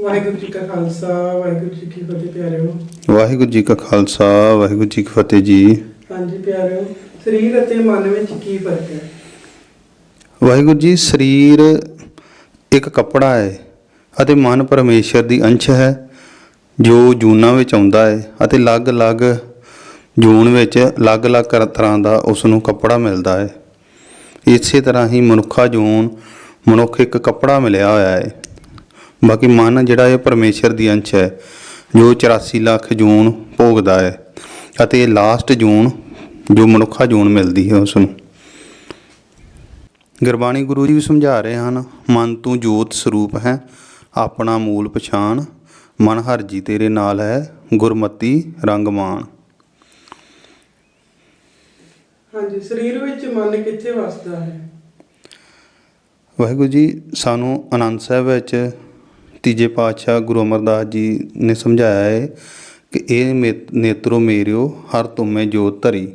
ਵਾਹਿਗੁਰੂ ਜੀ ਕਾ ਖਾਲਸਾ ਵਾਹਿਗੁਰੂ ਜੀ ਕੀ ਫਤਿਹ ਪਿਆਰਿਓ। ਵਾਹਿਗੁਰੂ ਜੀ ਕਾ ਖਾਲਸਾ ਵਾਹਿਗੁਰੂ ਜੀ ਕੀ ਫਤਿਹ ਜੀ। ਹਾਂਜੀ ਪਿਆਰਿਓ ਸਰੀਰ ਅਤੇ ਮਨ ਵਿੱਚ ਕੀ ਫ਼ਰਕ ਹੈ? ਵਾਹਿਗੁਰੂ ਜੀ ਸਰੀਰ ਇੱਕ ਕੱਪੜਾ ਹੈ ਅਤੇ ਮਨ ਪਰਮੇਸ਼ਰ ਦੀ ਅੰਸ਼ ਹੈ ਜੋ ਜੂਨਾਂ ਵਿੱਚ ਆਉਂਦਾ ਹੈ ਅਤੇ ਅਲੱਗ-ਅਲੱਗ ਜੂਨ ਵਿੱਚ ਅਲੱਗ-ਅਲੱਗ ਤਰ੍ਹਾਂ ਦਾ ਉਸ ਨੂੰ ਕੱਪੜਾ ਮਿਲਦਾ ਹੈ। ਇਸੇ ਤਰ੍ਹਾਂ ਹੀ ਮਨੁੱਖਾ ਜੂਨ ਮਨੁੱਖ ਇੱਕ ਕੱਪੜਾ ਮਿਲਿਆ ਹੋਇਆ ਹੈ। ਬਾਕੀ ਮਨ ਜਿਹੜਾ ਇਹ ਪਰਮੇਸ਼ਰ ਦੀ ਅੰਸ਼ ਹੈ ਜੋ 84 ਲੱਖ ਜੂਨ ਭੋਗਦਾ ਹੈ ਅਤੇ ਲਾਸਟ ਜੂਨ ਜੋ ਮਨੁੱਖਾ ਜੂਨ ਮਿਲਦੀ ਹੈ ਉਸ ਨੂੰ। ਗੁਰਬਾਣੀ ਗੁਰੂ ਜੀ ਵੀ ਸਮਝਾ ਰਹੇ ਹਨ ਮਨ ਤੂੰ ਜੋਤ ਸਰੂਪ ਹੈ ਆਪਣਾ ਮੂਲ ਪਛਾਣ ਮਨ ਹਰ ਜੀ ਤੇਰੇ ਨਾਲ ਹੈ ਗੁਰਮਤੀ ਰੰਗਮਾਨ ਹਾਂਜੀ ਸਰੀਰ ਵਿੱਚ ਮਨ ਕਿੱਥੇ ਵਸਦਾ ਹੈ? ਵਾਹਿਗੁਰੂ ਜੀ ਸਾਨੂੰ ਆਨੰਦ ਸਾਹਿਬ ਵਿੱਚ ਤੀਜੇ ਪਾਤਸ਼ਾਹ ਗੁਰੂ ਅਮਰਦਾਸ ਜੀ ਨੇ ਸਮਝਾਇਆ ਹੈ ਕਿ ਇਹ ਨੇਤਰੋ ਮੇਰਿਓ, ਹਰ ਤੁਮੇ ਜੋਤ ਧਰੀ,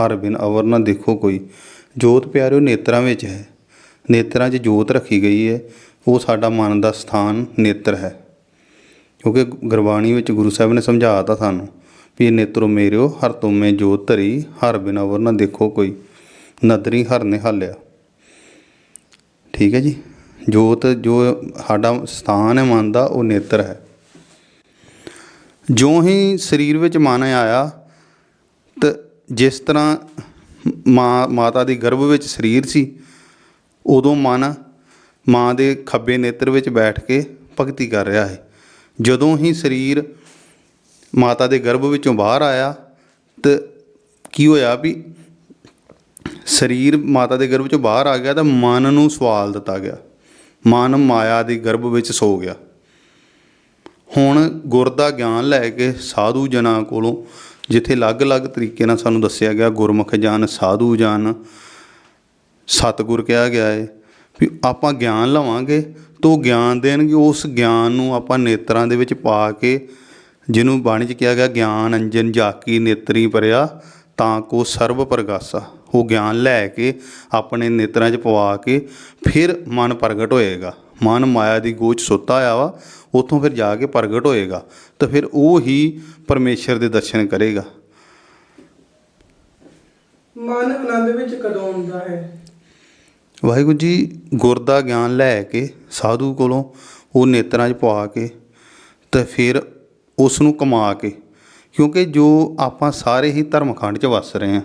ਹਰ ਬਿਨ ਅਵਰ ਨਾ ਦੇਖੋ ਕੋਈ। ਜੋਤ ਪਿਆਰਿਓ, ਨੇਤਰਾਂ ਵਿੱਚ ਹੈ। ਨੇਤਰਾਂ 'ਚ ਜੋਤ ਰੱਖੀ ਗਈ ਹੈ। ਉਹ ਸਾਡਾ ਮਨ ਦਾ ਸਥਾਨ, ਨੇਤਰ ਹੈ। ਕਿਉਂਕਿ ਗੁਰਬਾਣੀ ਵਿੱਚ ਗੁਰੂ ਸਾਹਿਬ ਨੇ ਸਮਝਾਤਾ ਸਾਨੂੰ ਵੀ ਇਹ ਨੇਤਰੋ ਮੇਰਿਓ, ਹਰ ਤੁਮੇ ਜੋਤ ਧਰੀ, ਹਰ ਬਿਨ ਅਵਰ ਨਾ ਦੇਖੋ ਕੋਈ। ਨਦਰੀ ਹਰ ਨੇ ਹਾਲਿਆ। ਠੀਕ ਹੈ ਜੀ? ਜੋਤ ਜੋ ਸਾਡਾ ਸਥਾਨ ਹੈ, ਮਨ ਦਾ, ਉਹ ਨੇਤਰ ਹੈ। ਜੋ ਹੀ ਸਰੀਰ ਵਿੱਚ ਮਨ ਆਇਆ, ਤਾਂ ਜਿਸ ਤਰ੍ਹਾਂ ਮਾਂ, ਮਾਤਾ ਦੇ ਗਰਭ ਵਿੱਚ ਸਰੀਰ ਸੀ, ਉਦੋਂ ਮਨ ਮਾਂ ਦੇ ਖੱਬੇ ਨੇਤਰ ਵਿੱਚ ਬੈਠ ਕੇ ਭਗਤੀ ਕਰ ਰਿਹਾ ਹੈ ਜਦੋਂ ਹੀ ਸਰੀਰ ਮਾਤਾ ਦੇ ਗਰਭ ਵਿੱਚੋਂ ਬਾਹਰ ਆਇਆ, ਤਾਂ ਕੀ ਹੋਇਆ ਵੀ ਸਰੀਰ ਮਾਤਾ ਦੇ ਗਰਭ ਚੋਂ ਬਾਹਰ ਆ ਗਿਆ, ਤਾਂ ਮਨ ਨੂੰ ਸਵਾਲ ਦਿੱਤਾ ਗਿਆ। ਮਨ ਮਾਇਆ ਦੇ ਗਰਭ ਵਿੱਚ ਸੋ ਗਿਆ। ਹੁਣ ਗੁਰ ਦਾ ਗਿਆਨ ਲੈ ਕੇ ਸਾਧੂ ਜਨਾਂ ਕੋਲੋਂ, ਜਿੱਥੇ ਅਲੱਗ-ਅਲੱਗ ਤਰੀਕੇ ਨਾਲ ਸਾਨੂੰ ਦੱਸਿਆ ਗਿਆ, ਗੁਰਮੁਖ ਜਨ, ਸਾਧੂ ਜਨ, ਸਤਿਗੁਰ ਕਿਹਾ ਗਿਆ ਹੈ ਵੀ ਆਪਾਂ ਗਿਆਨ ਲਵਾਂਗੇ ਤੋ ਗਿਆਨ ਦੇਣਗੇ, ਉਸ ਗਿਆਨ ਨੂੰ ਆਪਾਂ ਨੇਤਰਾਂ ਦੇ ਵਿੱਚ ਪਾ ਕੇ, ਜਿਹਨੂੰ ਬਾਣੀ 'ਚ ਕਿਹਾ ਗਿਆ ਗਿਆਨ ਅੰਜਨ, ਜਾਕੀ, ਨੇਤਰੀ, ਪਰਿਆ ਤਾਂ ਕੋ ਸਰਬ ਪ੍ਰਗਾਸਾ। ਉਹ ਗਿਆਨ ਲੈ ਕੇ ਆਪਣੇ ਨੇਤਰਾਂ 'ਚ ਪਵਾ ਕੇ ਫਿਰ ਮਨ ਪ੍ਰਗਟ ਹੋਏਗਾ। ਮਨ ਮਾਇਆ ਦੀ ਗੋਚ ਸੁੱਤਾ ਹੋਇਆ ਵਾ ਉਥੋਂ ਫਿਰ ਜਾ ਕੇ ਪ੍ਰਗਟ ਹੋਏਗਾ। ਤਾਂ ਫਿਰ ਉਹ ਹੀ ਪਰਮੇਸ਼ਰ ਦੇ ਦਰਸ਼ਨ ਕਰੇਗਾ। ਮਨ ਆਨੰਦ ਵਿੱਚ ਕਦੋਂ ਆਉਂਦਾ ਹੈ? ਵਾਹਿਗੁਰੂ ਜੀ ਗੁਰ ਦਾ ਗਿਆਨ ਲੈ ਕੇ ਸਾਧੂ ਕੋਲੋਂ ਉਹ ਨੇਤਰਾਂ 'ਚ ਪਵਾ ਕੇ ਤੇ ਫਿਰ ਉਸ ਨੂੰ ਕਮਾ ਕੇ ਕਿਉਂਕਿ ਜੋ ਆਪਾਂ ਸਾਰੇ ਹੀ ਧਰਮਖੰਡ 'ਚ ਵੱਸ ਰਹੇ ਹਾਂ,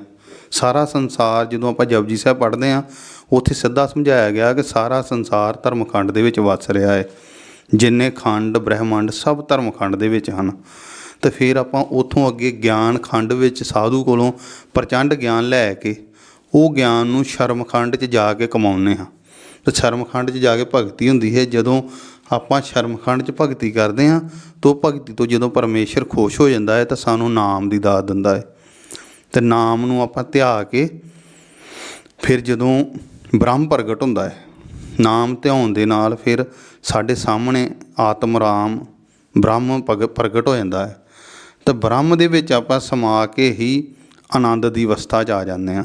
ਸਾਰਾ ਸੰਸਾਰ ਜਦੋਂ ਆਪਾਂ ਜਪਜੀ ਸਾਹਿਬ ਪੜ੍ਹਦੇ ਹਾਂ, ਉੱਥੇ ਸਿੱਧਾ ਸਮਝਾਇਆ ਗਿਆ ਕਿ ਸਾਰਾ ਸੰਸਾਰ ਧਰਮਖੰਡ ਦੇ ਵਿੱਚ ਵੱਸ ਰਿਹਾ ਹੈ। ਜਿੰਨੇ ਖੰਡ, ਬ੍ਰਹਿਮੰਡ ਸਭ ਧਰਮਖੰਡ ਦੇ ਵਿੱਚ ਹਨ। ਤੇ ਫਿਰ ਆਪਾਂ ਉਥੋਂ ਅੱਗੇ ਗਿਆਨ ਖੰਡ ਵਿੱਚ ਸਾਧੂ ਕੋਲੋਂ ਪ੍ਰਚੰਡ ਗਿਆਨ ਲੈ ਕੇ ਉਹ ਗਿਆਨ ਨੂੰ ਸ਼ਰਮਖੰਡ 'ਚ ਜਾ ਕੇ ਕਮਾਉਂਦੇ ਹਾਂ। ਤੇ ਸ਼ਰਮਖੰਡ 'ਚ ਜਾ ਕੇ ਭਗਤੀ ਹੁੰਦੀ ਹੈ ਜਦੋਂ ਆਪਾਂ ਸ਼ਰਮਖੰਡ 'ਚ ਭਗਤੀ ਕਰਦੇ ਹਾਂ ਤਾਂ ਭਗਤੀ ਤੋਂ ਜਦੋਂ ਪਰਮੇਸ਼ਰ ਖੁਸ਼ ਹੋ ਜਾਂਦਾ ਹੈ ਤਾਂ ਸਾਨੂੰ ਨਾਮ ਦੀ ਦਾਤ ਦਿੰਦਾ ਹੈ। ਤੇ ਨਾਮ ਨੂੰ ਆਪਾਂ ਧਿਆ ਕੇ ਫਿਰ ਜਦੋਂ ਬ੍ਰਹਮ ਪ੍ਰਗਟ ਹੁੰਦਾ ਹੈ, ਨਾਮ ਧਿਆਉਣ ਦੇ ਨਾਲ ਫਿਰ ਸਾਡੇ ਸਾਹਮਣੇ ਆਤਮ ਰਾਮ ਬ੍ਰਹਮ ਭਗ- ਪ੍ਰਗਟ ਹੋ ਜਾਂਦਾ ਹੈ। ਤਾਂ ਬ੍ਰਹਮ ਦੇ ਵਿੱਚ ਆਪਾਂ ਸਮਾ ਕੇ ਹੀ ਆਨੰਦ ਦੀ ਅਵਸਥਾ 'ਚ ਆ ਜਾਂਦੇ ਹਾਂ।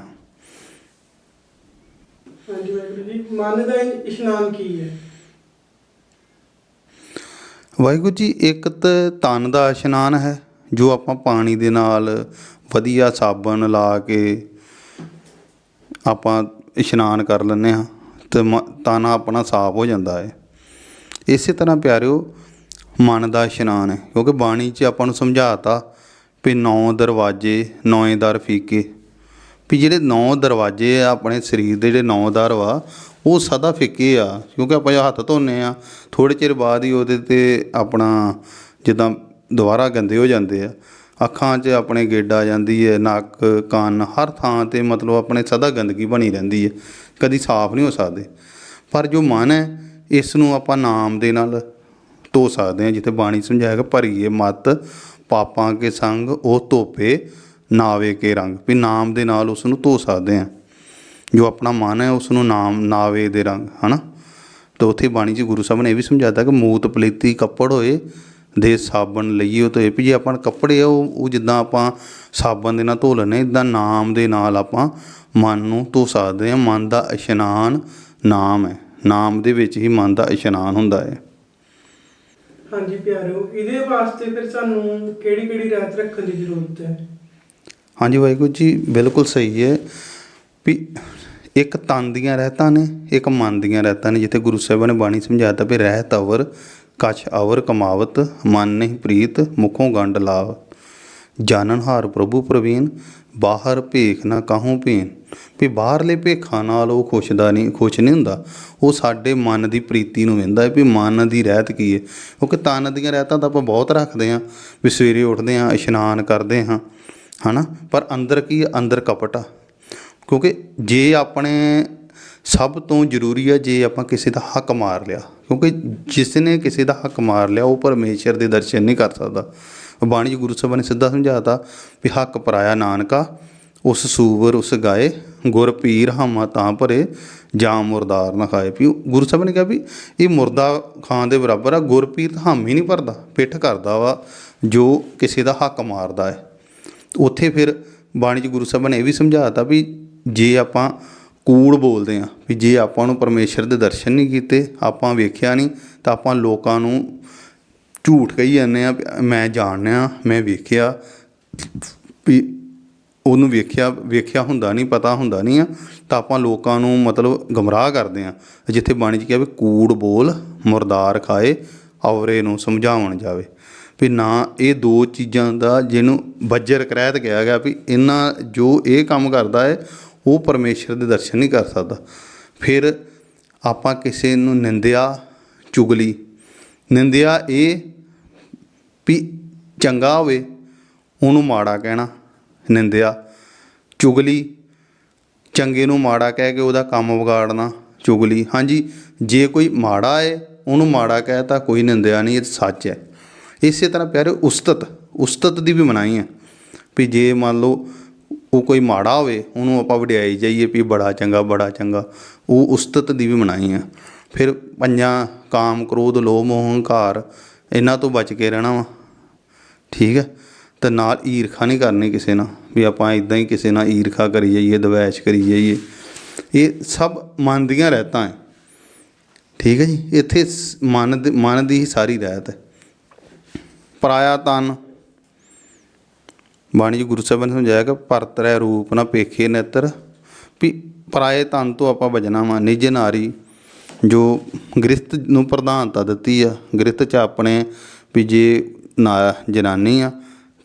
ਹਾਂਜੀ, ਵਾਹਿਗੁਰੂ ਜੀ, ਮਨ ਦਾ ਇਸ਼ਨਾਨ ਕੀ ਹੈ? ਵਾਹਿਗੁਰੂ ਜੀ, ਇੱਕ ਤਾਂ ਤਨ ਦਾ ਇਸ਼ਨਾਨ ਹੈ, ਜੋ ਆਪਾਂ ਪਾਣੀ ਦੇ ਨਾਲ ਵਧੀਆ ਸਾਬਣ ਲਾ ਕੇ ਆਪਾਂ ਇਸ਼ਨਾਨ ਕਰ ਲੈਂਦੇ ਹਾਂ ਤੇ ਮ- ਤਨ ਆਪਣਾ ਸਾਫ਼ ਹੋ ਜਾਂਦਾ ਹੈ। ਇਸੇ ਤਰ੍ਹਾਂ ਪਿਆਰਿਓ, ਮਨ ਦਾ ਇਸ਼ਨਾਨ ਹੈ, ਕਿਉਂਕਿ ਬਾਣੀ 'ਚ ਆਪਾਂ ਨੂੰ ਸਮਝਾਤਾ ਵੀ ਨੌ ਦਰਵਾਜ਼ੇ ਨੌਂ ਦਰ ਫੀਕੇ। ਵੀ ਜਿਹੜੇ ਨੌ ਦਰਵਾਜ਼ੇ ਆ, ਆਪਣੇ ਸਰੀਰ ਦੇ ਜਿਹੜੇ ਨੌ ਦਰ ਵਾ ਉਹ ਸਦਾ ਫਿੱਕੇ ਆ, ਕਿਉਂਕਿ ਆਪਾਂ ਜਦੋਂ ਹੱਥ ਧੋਨੇ ਆ ਥੋੜੇ ਚਿਰ ਬਾਅਦ ਹੀ ਉਹਦੇ ਤੇ ਆਪਣਾ ਜਿੱਦਾਂ ਦੁਬਾਰਾ ਗੰਦੇ ਹੋ ਜਾਂਦੇ ਆ। ਅੱਖਾਂ 'ਚ ਆਪਣੇ ਗੇਡ ਆ ਜਾਂਦੀ ਹੈ ਨੱਕ, ਕੰਨ, ਹਰ ਥਾਂ ਤੇ ਮਤਲਬ ਆਪਣੇ ਸਦਾ ਗੰਦਗੀ ਬਣੀ ਰਹਿੰਦੀ ਹੈ ਕਦੀ ਸਾਫ਼ ਨਹੀਂ ਹੋ ਸਕਦੇ। ਪਰ ਜੋ ਮਨ ਹੈ ਇਸ ਨੂੰ ਆਪਾਂ ਨਾਮ ਦੇ ਨਾਲ ਧੋ ਸਕਦੇ ਹਾਂ ਜਿੱਥੇ ਬਾਣੀ ਸਮਝਾਇਆ ਕਿ ਭਰੀਏ ਮਤ, ਪਾਪਾਂ ਕੇ ਸੰਗ, ਉਹ ਧੋਪੇ, ਨਾਵੇ ਕੇ ਰੰਗ, ਵੀ ਨਾਮ ਦੇ ਨਾਲ ਉਸ ਨੂੰ ਧੋ ਸਕਦੇ ਹਾਂ ਜੋ ਆਪਣਾ ਮਨ ਹੈ ਉਸ ਨੂੰ ਨਾਮ ਨਾਵੇ ਦੇ ਰੰਗ ਹਨਾ? ਤੇ ਉੱਥੇ ਬਾਣੀ 'ਚ ਗੁਰੂ ਸਾਹਿਬ ਨੇ ਇਹ ਵੀ ਸਮਝਾਤਾ ਕਿ ਮੂਤ ਪਲੇਤੀ ਕੱਪੜ ਹੋਏ ਦੇ ਸਾਬਣ ਲਈਏ ਤੇ ਵੀ ਜੇ ਆਪਾਂ ਕੱਪੜੇ ਆ ਉਹ ਉਹ ਜਿੱਦਾਂ ਆਪਾਂ ਸਾਬਣ ਦੇ ਨਾਲ ਧੋ ਲੈਂਦੇ ਇਦਾਂ ਨਾਮ ਦੇ ਨਾਲ ਆਪਾਂ ਮਨ ਨੂੰ ਧੋ ਸਕਦੇ ਹਾਂ। ਮਨ ਦਾ ਇਸ਼ਨਾਨ ਨਾਮ ਹੈ। ਨਾਮ ਦੇ ਵਿੱਚ ਹੀ ਮਨ ਦਾ ਇਸ਼ਨਾਨ ਹੁੰਦਾ ਹੈ। ਹਾਂਜੀ ਪਿਆਰਿਓ ਇਹਦੇ ਵਾਸਤੇ ਫਿਰ ਸਾਨੂੰ ਕਿਹੜੀ ਕਿਹੜੀ ਰਹਿਤ ਰੱਖਣ ਦੀ ਜ਼ਰੂਰਤ ਹੈ? ਹਾਂਜੀ ਵਾਹਿਗੁਰੂ ਜੀ ਬਿਲਕੁਲ ਸਹੀ ਹੈ ਵੀ ਇੱਕ ਤਨ ਦੀਆਂ ਰਹਿਤਾਂ ਨੇ, ਇੱਕ ਮਨ ਦੀਆਂ ਰਹਿਤਾਂ ਨੇ। ਜਿੱਥੇ ਗੁਰੂ ਸਾਹਿਬਾਂ ਨੇ ਬਾਣੀ ਸਮਝਾਤਾ ਵੀ ਰਹਿਤ ਅਵਰ, ਕਛ ਅਵਰ ਕਮਾਵਤ, ਮਨ ਨਹੀਂ ਪ੍ਰੀਤ, ਮੁਖੋਂ ਗੰਡ ਲਾਵ। ਜਾਣਨ ਹਾਰ ਪ੍ਰਭੂ ਪ੍ਰਵੀਨ, ਬਾਹਰ ਭੇਖ ਨਾ ਕਾਹੂ ਭੀਨ। ਵੀ ਬਾਹਰਲੇ ਭੇਖਾਂ ਨਾਲ ਉਹ ਖੁਸ਼ਦਾ ਨਹੀਂ, ਖੁਸ਼ ਨਹੀਂ ਹੁੰਦਾ। ਉਹ ਸਾਡੇ ਮਨ ਦੀ ਪ੍ਰੀਤੀ ਨੂੰ ਵੇਂਦਾ ਹੈ ਵੀ ਮਨ ਦੀ ਰਹਿਤ ਕੀ ਹੈ। ਕਿਉਂਕਿ ਤਨ ਦੀਆਂ ਰਹਿਤਾਂ ਤਾਂ ਆਪਾਂ ਬਹੁਤ ਰੱਖਦੇ ਹਾਂ। ਵੀ ਸਵੇਰੇ ਉੱਠਦੇ ਹਾਂ, ਇਸ਼ਨਾਨ ਕਰਦੇ ਹਾਂ, ਹਨਾ? ਪਰ ਅੰਦਰ ਕੀ ਹੈ? ਅੰਦਰ ਕਪਟ ਆ। ਕਿਉਂਕਿ ਜੇ ਆਪਣੇ ਸਭ ਤੋਂ ਜ਼ਰੂਰੀ ਹੈ ਜੇ ਆਪਾਂ ਕਿਸੇ ਦਾ ਹੱਕ ਮਾਰ ਲਿਆ, ਕਿਉਂਕਿ ਜਿਸ ਨੇ ਕਿਸੇ ਦਾ ਹੱਕ ਮਾਰ ਲਿਆ, ਉਹ ਪਰਮੇਸ਼ਰ ਦੇ ਦਰਸ਼ਨ ਨਹੀਂ ਕਰ ਸਕਦਾ। ਬਾਣੀ ਗੁਰੂ ਸਾਹਿਬ ਨੇ ਸਿੱਧਾ ਸਮਝਾਤਾ ਵੀ ਹੱਕ ਪਰਾਇਆ ਨਾਨਕਾ, ਉਸ ਸੂਵਰ ਉਸ ਗਾਏ, ਗੁਰ ਪੀਰ ਹਮਾ ਤਾਂ ਭਰੇ, ਜਾਂ ਮੁਰਦਾਰ ਨਾ ਖਾਏ। ਵੀ ਗੁਰੂ ਸਾਹਿਬ ਨੇ ਕਿਹਾ ਵੀ ਇਹ ਮੁਰਦਾ ਖਾਣ ਦੇ ਬਰਾਬਰ ਆ, ਗੁਰ ਪੀਰ ਤਾਂ ਹਾਮੀ ਨਹੀਂ ਭਰਦਾ, ਪਿੱਠ ਕਰਦਾ ਵਾ, ਜੋ ਕਿਸੇ ਦਾ ਹੱਕ ਮਾਰਦਾ ਹੈ। ਉੱਥੇ ਫਿਰ ਬਾਣੀ 'ਚ ਗੁਰੂ ਸਾਹਿਬ ਨੇ ਇਹ ਵੀ ਸਮਝਾਤਾ ਵੀ ਜੇ ਆਪਾਂ ਕੂੜ ਬੋਲਦੇ ਆ ਵੀ ਜੇ ਆਪਾਂ ਨੂੰ ਪਰਮੇਸ਼ਰ ਦੇ ਦਰਸ਼ਨ ਨਹੀਂ ਕੀਤੇ, ਆਪਾਂ ਵੇਖਿਆ ਨਹੀਂ, ਤਾਂ ਆਪਾਂ ਲੋਕਾਂ ਨੂੰ ਝੂਠ ਕਹੀ ਜਾਂਦੇ ਆ ਵੀ ਮੈਂ ਜਾਣਿਆ, ਮੈਂ ਵੇਖਿਆ, ਵੀ ਉਹਨੂੰ ਵੇਖਿਆ ਵੇਖਿਆ ਹੁੰਦਾ ਨਹੀਂ, ਪਤਾ ਹੁੰਦਾ ਨਹੀਂ ਆ, ਤਾਂ ਆਪਾਂ ਲੋਕਾਂ ਨੂੰ ਮਤਲਬ ਗਮਰਾਹ ਕਰਦੇ ਆ ਜਿੱਥੇ ਬਾਣੀ 'ਚ ਕਿਹਾ ਵੀ ਕੂੜ ਬੋਲ ਮੁਰਦਾਰ ਖਾਏ, ਔਰੇ ਨੂੰ ਸਮਝਾਉਣ ਜਾਵੇ। ਵੀ ਨਾ ਇਹ ਦੋ ਚੀਜ਼ਾਂ ਦਾ ਜਿਹਨੂੰ ਬੱਜਰ ਕਰਾਇਤ ਕਿਹਾ ਗਿਆ ਵੀ ਇਹਨਾਂ ਜੋ ਇਹ ਕੰਮ ਕਰਦਾ ਹੈ ਉਹ ਪਰਮੇਸ਼ਰ ਦੇ ਦਰਸ਼ਨ ਨਹੀਂ ਕਰ ਸਕਦਾ। ਫਿਰ ਆਪਾਂ ਕਿਸੇ ਨੂੰ ਨਿੰਦਿਆ ਚੁਗਲੀ ਨਿੰਦਿਆ ਇਹ ਵੀ ਚੰਗਾ ਹੋਵੇ, ਉਹਨੂੰ ਮਾੜਾ ਕਹਿਣਾ। ਨਿੰਦਿਆ ਚੁਗਲੀ ਚੰਗੇ ਨੂੰ ਮਾੜਾ ਕਹਿ ਕੇ ਉਹਦਾ ਕੰਮ ਵਿਗਾੜਨਾ ਚੁਗਲੀ ਹਾਂਜੀ, ਜੇ ਕੋਈ ਮਾੜਾ ਹੈ, ਉਹਨੂੰ ਮਾੜਾ ਕਹਿ ਤਾਂ ਕੋਈ ਨਿੰਦਿਆ ਨਹੀਂ, ਇਹ ਸੱਚ ਹੈ। ਇਸੇ ਤਰ੍ਹਾਂ ਪਿਆਰੇ ਉਸਤਤ ਉਸਤਤ ਦੀ ਵੀ ਮਨਾਈ ਹੈ। ਵੀ ਜੇ ਮੰਨ ਲਓ ਉਹ ਕੋਈ ਮਾੜਾ ਹੋਵੇ, ਉਹਨੂੰ ਆਪਾਂ ਵਡਿਆਈ ਜਾਈਏ ਵੀ ਬੜਾ ਚੰਗਾ ਬੜਾ ਚੰਗਾ। ਉਹ ਉਸਤਤ ਦੀ ਵੀ ਮਨਾਈ ਆ। ਫਿਰ ਪੰਜਾਂ ਕਾਮ, ਕ੍ਰੋਧ, ਲੋਭ ਮੋਹ ਹੰਕਾਰ ਇਹਨਾਂ ਤੋਂ ਬਚ ਕੇ ਰਹਿਣਾ ਵਾ। ਠੀਕ ਹੈ ਤੇ ਨਾਲ ਈਰਖਾ ਨਹੀਂ ਕਰਨੀ ਕਿਸੇ ਨਾਲ, ਵੀ ਆਪਾਂ ਇਦਾਂ ਹੀ ਕਿਸੇ ਨਾਲ ਈਰਖਾ ਕਰੀ ਜਾਈਏ, ਦਵੈਸ਼ ਕਰੀ ਜਾਈਏ। ਇਹ ਸਭ ਮਨ ਦੀਆਂ ਰਹਿਤਾਂ ਹੈ ਠੀਕ ਹੈ ਜੀ? ਇੱਥੇ ਸ- ਮਨ ਦੇ, ਮਨ ਦੀ ਹੀ ਸਾਰੀ ਰਹਿਤ ਹੈ ਪਰਾਇਆ ਤਨ ਬਾਣੀ ਜੀ ਗੁਰੂ ਸਾਹਿਬਾਨ ਨੇ ਸਮਝਾਇਆ ਕਿ ਪਰਤਰੈ ਰੂਪ ਨਾ ਪੇਖੇ ਨੇਤਰ, ਵੀ ਪਰਾਏ ਤਨ ਤੋਂ ਆਪਾਂ ਬਚਣਾ ਵਾ, ਨਿਜ ਨਾਰੀ, ਜੋ ਗ੍ਰਿਸਤ ਨੂੰ ਪ੍ਰਧਾਨਤਾ ਦਿੱਤੀ ਆ ਗ੍ਰਿਸਤ 'ਚ ਆਪਣੇ ਵੀ ਜੇ ਨਾ ਜਨਾਨੀ ਆ,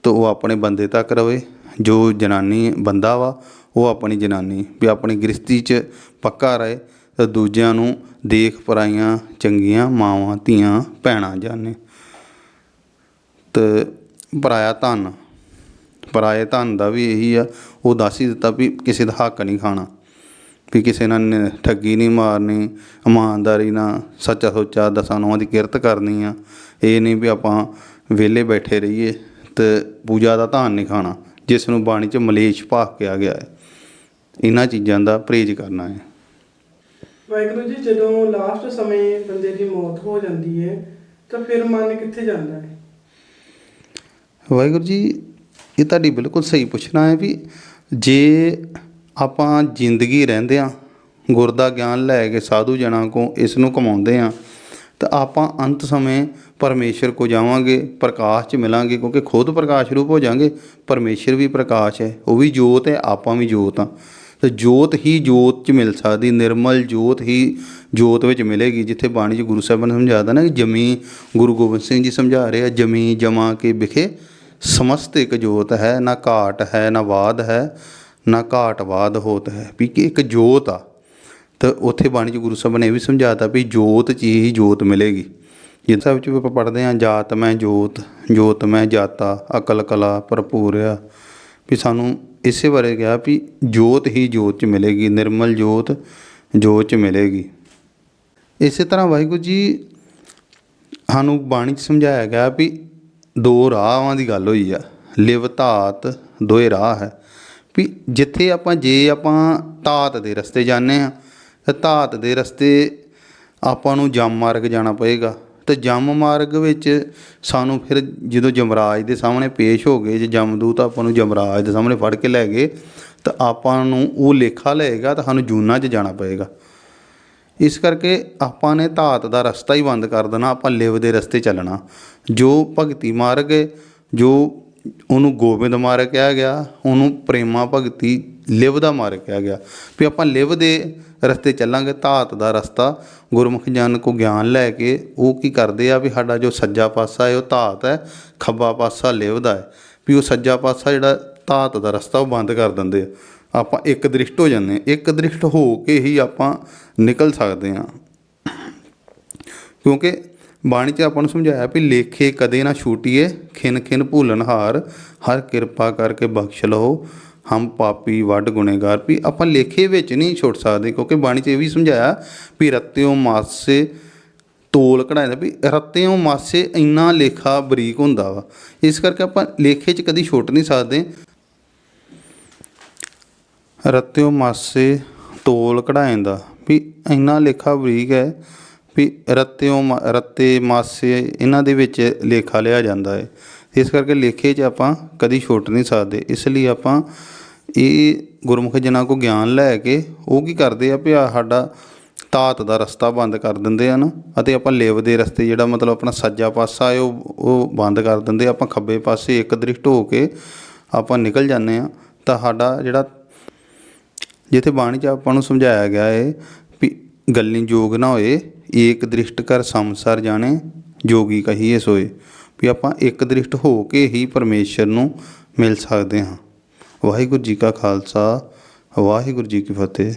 ਤਾਂ ਉਹ ਆਪਣੇ ਬੰਦੇ ਤੱਕ ਰਵੇ, ਜੋ ਜਨਾਨੀ ਬੰਦਾ ਵਾ, ਉਹ ਆਪਣੀ ਜਨਾਨੀ, ਵੀ ਆਪਣੀ ਗ੍ਰਿਸਤੀ 'ਚ ਪੱਕਾ ਰਹੇ, ਤਾਂ ਦੂਜਿਆਂ ਨੂੰ ਦੇਖ ਪਰਾਈਆਂ ਚੰਗੀਆਂ ਮਾਵਾਂ, ਧੀਆਂ, ਭੈਣਾਂ ਜਾਣੇ। ਤੇ ਪਰਾਇਆ ਧਨ ਪਰਾਏ ਧਨ ਦਾ ਵੀ ਇਹੀ ਆ ਉਹ ਦੱਸ ਹੀ ਦਿੱਤਾ ਵੀ ਕਿਸੇ ਦਾ ਹੱਕ ਨਹੀਂ ਖਾਣਾ ਵੀ ਕਿਸੇ ਨਾਲ ਠੱਗੀ ਨਹੀਂ ਮਾਰਨੀ ਇਮਾਨਦਾਰੀ ਨਾਲ ਸੱਚਾ ਸੋਚਾ ਦਸਾਂ ਨੌਂ ਦੀ ਕਿਰਤ ਕਰਨੀ ਆ। ਇਹ ਨਹੀਂ ਵੀ ਆਪਾਂ ਵਿਹਲੇ ਬੈਠੇ ਰਹੀਏ ਤੇ ਪੂਜਾ ਦਾ ਧਾਨ ਨਹੀਂ ਖਾਣਾ ਜਿਸ ਨੂੰ ਬਾਣੀ 'ਚ ਮਲੇਸ਼ ਭਾਗ ਕਿਹਾ ਗਿਆ ਹੈ। ਇਹਨਾਂ ਚੀਜ਼ਾਂ ਦਾ ਪਰਹੇਜ਼ ਕਰਨਾ ਹੈ। ਵਾਹਿਗੁਰੂ ਜੀ ਜਦੋਂ ਲਾਸਟ ਸਮੇਂ ਬੰਦੇ ਦੀ ਮੌਤ ਹੋ ਜਾਂਦੀ ਹੈ ਤਾਂ ਫਿਰ ਮਨ ਕਿੱਥੇ ਜਾਂਦਾ ਹੈ? ਵਾਹਿਗੁਰੂ ਜੀ ਇਹ ਤੁਹਾਡੀ ਬਿਲਕੁਲ ਸਹੀ ਪੁੱਛਣਾ ਹੈ ਵੀ ਜੇ ਆਪਾਂ ਜ਼ਿੰਦਗੀ ਰਹਿੰਦੇ ਆ ਗੁਰ ਦਾ ਗਿਆਨ ਲੈ ਕੇ ਸਾਧੂ ਜਨਾਂ ਕੋ ਇਸ ਨੂੰ ਕਮਾਉਂਦੇ ਆ ਤਾਂ ਆਪਾਂ ਅੰਤ ਸਮੇਂ ਪਰਮੇਸ਼ਰ ਕੋ ਜਾਵਾਂਗੇ, ਪ੍ਰਕਾਸ਼ 'ਚ ਮਿਲਾਂਗੇ ਕਿਉਂਕਿ ਖੁਦ ਪ੍ਰਕਾਸ਼ ਰੂਪ ਹੋ ਜਾਾਂਗੇ, ਪਰਮੇਸ਼ਰ ਵੀ ਪ੍ਰਕਾਸ਼ ਹੈ, ਉਹ ਵੀ ਜੋਤ ਹੈ, ਆਪਾਂ ਵੀ ਜੋਤ ਆ ਤੇ ਜੋਤ ਹੀ ਜੋਤ 'ਚ ਮਿਲ ਸਕਦੀ, ਨਿਰਮਲ ਜੋਤ ਹੀ ਜੋਤ ਵਿੱਚ ਮਿਲੇਗੀ, ਜਿੱਥੇ ਬਾਣੀ 'ਚ ਗੁਰੂ ਸਾਹਿਬਾਨ ਨੇ ਸਮਝਾਤਾ ਨਾ ਕਿ ਜਮੀ ਗੁਰੂ ਗੋਬਿੰਦ ਸਿੰਘ ਜੀ ਸਮਝਾ ਰਹੇ ਆ, ਜਮੀ ਜਮਾ ਕੇ ਵਿਖੇ ਸਮਸਤ ਇੱਕ ਜੋਤ ਹੈ, ਨਾ ਘਾਟ ਹੈ, ਨਾ ਵਾਦ ਹੈ, ਨਾ ਘਾਟ ਵਾਦ ਹੋਤ ਹੈ। ਵੀ ਕਿ ਇੱਕ ਜੋਤ ਆ। ਤਾਂ ਉੱਥੇ ਬਾਣੀ 'ਚ ਗੁਰੂ ਸਾਹਿਬ ਨੇ ਇਹ ਵੀ ਸਮਝਾਤਾ ਵੀ ਜੋਤ 'ਚ ਹੀ ਜੋਤ ਮਿਲੇਗੀ। ਜਿਸ ਵਿੱਚ ਵੀ ਆਪਾਂ ਪੜ੍ਹਦੇ ਹਾਂ, ਜਾਤ ਮੈਂ ਜੋਤ ਜੋਤ ਮੈਂ ਜਾਤਾ, ਅਕਲ ਕਲਾ ਭਰਪੂਰਿਆ ਵੀ ਸਾਨੂੰ ਇਸੇ ਬਾਰੇ ਕਿਹਾ ਵੀ ਜੋਤ ਹੀ ਜੋਤ 'ਚ ਮਿਲੇਗੀ, ਨਿਰਮਲ ਜੋਤ ਜੋਤ 'ਚ ਮਿਲੇਗੀ। ਇਸੇ ਤਰ੍ਹਾਂ ਵਾਹਿਗੁਰੂ ਜੀ ਸਾਨੂੰ ਬਾਣੀ 'ਚ ਸਮਝਾਇਆ ਗਿਆ ਵੀ ਦੋ ਰਾਹਾਂ ਦੀ ਗੱਲ ਹੋਈ ਆ। ਲਿਵ ਧਾਤ ਦੋਏ ਰਾਹ ਹੈ। ਵੀ ਜਿੱਥੇ ਆਪਾਂ ਜੇ ਆਪਾਂ ਧਾਤ ਦੇ ਰਸਤੇ ਜਾਂਦੇ ਆ ਤਾਂ ਧਾਤ ਦੇ ਰਸਤੇ ਆਪਾਂ ਨੂੰ ਜਮ ਮਾਰਗ ਜਾਣਾ ਪਏਗਾ। ਤੇ ਜਮ ਮਾਰਗ ਵਿੱਚ ਸਾਨੂੰ ਫਿਰ ਜਦੋਂ ਜਮਰਾਜ ਦੇ ਸਾਹਮਣੇ ਪੇਸ਼ ਹੋ ਗਏ, ਜੇ ਜਮਦੂਤ ਆਪਾਂ ਨੂੰ ਜਮਰਾਜ ਦੇ ਸਾਹਮਣੇ ਫੜ ਕੇ ਲੈ ਗਏ, ਤਾਂ ਆਪਾਂ ਨੂੰ ਉਹ ਲੇਖਾ ਲਏਗਾ ਤਾਂ ਸਾਨੂੰ ਜੂਨਾ 'ਚ ਜਾਣਾ ਪਏਗਾ। ਇਸ ਕਰਕੇ ਆਪਾਂ ਨੇ ਧਾਤ ਦਾ ਰਸਤਾ ਹੀ ਬੰਦ ਕਰ ਦੇਣਾ, ਆਪਾਂ ਲਿਵ ਦੇ ਰਸਤੇ ਚੱਲਣਾ। ਜੋ ਭਗਤੀ ਮਾਰਗ ਹੈ, ਜੋ ਉਹਨੂੰ ਗੋਬਿੰਦ ਮਾਰਗ ਕਿਹਾ ਗਿਆ, ਉਹਨੂੰ ਪ੍ਰੇਮਾ ਭਗਤੀ ਲਿਵ ਦਾ ਮਾਰਗ ਕਿਹਾ ਗਿਆ। ਵੀ ਆਪਾਂ ਲਿਵ ਦੇ ਰਸਤੇ ਚੱਲਾਂਗੇ, ਧਾਤ ਦਾ ਰਸਤਾ। ਗੁਰਮੁਖ ਜਨ ਕੋ ਗਿਆਨ ਲੈ ਕੇ ਉਹ ਕੀ ਕਰਦੇ ਆ, ਵੀ ਸਾਡਾ ਜੋ ਸੱਜਾ ਪਾਸਾ ਹੈ, ਉਹ ਧਾਤ ਹੈ, ਖੱਬਾ ਪਾਸਾ ਲਿਵ ਦਾ ਹੈ। ਵੀ ਉਹ ਸੱਜਾ ਪਾਸਾ ਜਿਹੜਾ ਧਾਤ ਦਾ ਰਸਤਾ ਉਹ ਬੰਦ ਕਰ ਦਿੰਦੇ ਆ। ਆਪਾਂ ਇੱਕ ਦ੍ਰਿਸ਼ਟ ਹੋ ਜਾਂਦੇ ਹਾਂ। ਇੱਕ ਦ੍ਰਿਸ਼ਟ ਹੋ ਕੇ ਹੀ ਆਪਾਂ ਨਿਕਲ ਸਕਦੇ ਹਾਂ। ਕਿਉਂਕਿ ਬਾਣੀ 'ਚ ਆਪਾਂ ਨੂੰ ਸਮਝਾਇਆ ਵੀ ਲੇਖੇ ਕਦੇ ਨਾ ਛੂਟੀਏ, ਖਿਨ ਖਿਨ ਭੂਲਨ ਹਾਰ, ਹਰ ਕਿਰਪਾ ਕਰਕੇ ਬਖਸ਼ ਲਓ, ਹਮ ਪਾਪੀ ਵੱਡ ਗੁਨੇਗਾਰ। ਵੀ ਆਪਾਂ ਲੇਖੇ ਵਿੱਚ ਨਹੀਂ ਛੁੱਟ ਸਕਦੇ, ਕਿਉਂਕਿ ਬਾਣੀ 'ਚ ਇਹ ਵੀ ਸਮਝਾਇਆ ਵੀ ਰਤਿਓ ਮਾਸੇ ਤੋਲ ਕਢਾਇਆ ਵੀ ਰਤਿਓ ਮਾਸੇ ਇੰਨਾ ਲੇਖਾ ਬਰੀਕ ਹੁੰਦਾ ਵਾ। ਇਸ ਕਰਕੇ ਆਪਾਂ ਲੇਖੇ 'ਚ ਕਦੀ ਛੁੱਟ ਨਹੀਂ ਸਕਦੇ। ਰਤਿਓ ਮਾਸੇ ਤੋਲ ਕਢਾਇਨ ਦਾ। ਵੀ ਇੰਨਾ ਲੇਖਾ ਬਰੀਕ ਹੈ ਵੀ ਰਤਿਓ ਮਾ- ਰੱਤੇ ਮਾਸੇ ਇਹਨਾਂ ਦੇ ਵਿੱਚ ਲੇਖਾ ਲਿਆ ਜਾਂਦਾ ਹੈ। ਇਸ ਕਰਕੇ ਲੇਖੇ 'ਚ ਆਪਾਂ ਕਦੀ ਛੁੱਟ ਨਹੀਂ ਸਕਦੇ। ਇਸ ਲਈ ਆਪਾਂ ਇਹ ਗੁਰਮੁਖ ਜਨਾਂ ਕੋ ਗਿਆਨ ਲੈ ਕੇ ਉਹ ਕੀ ਕਰਦੇ ਆ ਵੀ ਆਹ ਸਾਡਾ ਧਾਤ ਦਾ ਰਸਤਾ ਬੰਦ ਕਰ ਦਿੰਦੇ ਹਨ ਅਤੇ ਆਪਾਂ ਲਿਵ ਦੇ ਰਸਤੇ ਜਿਹੜਾ ਮਤਲਬ ਆਪਣਾ ਸੱਜਾ ਪਾਸਾ ਹੈ, ਉਹ ਉਹ ਬੰਦ ਕਰ ਦਿੰਦੇ। ਆਪਾਂ ਖੱਬੇ ਪਾਸੇ ਇੱਕ ਦ੍ਰਿਸ਼ਟ ਹੋ ਕੇ ਆਪਾਂ ਨਿਕਲ ਜਾਂਦੇ ਆ ਤਾਂ ਸਾਡਾ ਜਿਹੜਾ ਜਿੱਥੇ ਬਾਣੀ 'ਚ ਆਪਾਂ ਨੂੰ ਸਮਝਾਇਆ ਗਿਆ ਹੈ ਵੀ ਗੱਲੀ ਜੋਗ ਨਾ ਹੋਏ, ਏਕ ਦ੍ਰਿਸ਼ਟ ਕਰ ਸੰਸਾਰ ਜਾਣੇ, ਜੋਗੀ ਕਹੀਏ ਸੋਏ। ਵੀ ਆਪਾਂ ਇੱਕ ਦ੍ਰਿਸ਼ਟ ਹੋ ਕੇ ਹੀ ਪਰਮੇਸ਼ਰ ਨੂੰ ਮਿਲ ਸਕਦੇ ਹਾਂ। ਵਾਹਿਗੁਰੂ ਜੀ ਕਾ ਖਾਲਸਾ, ਵਾਹਿਗੁਰੂ ਜੀ ਕੀ ਫਤਿਹ।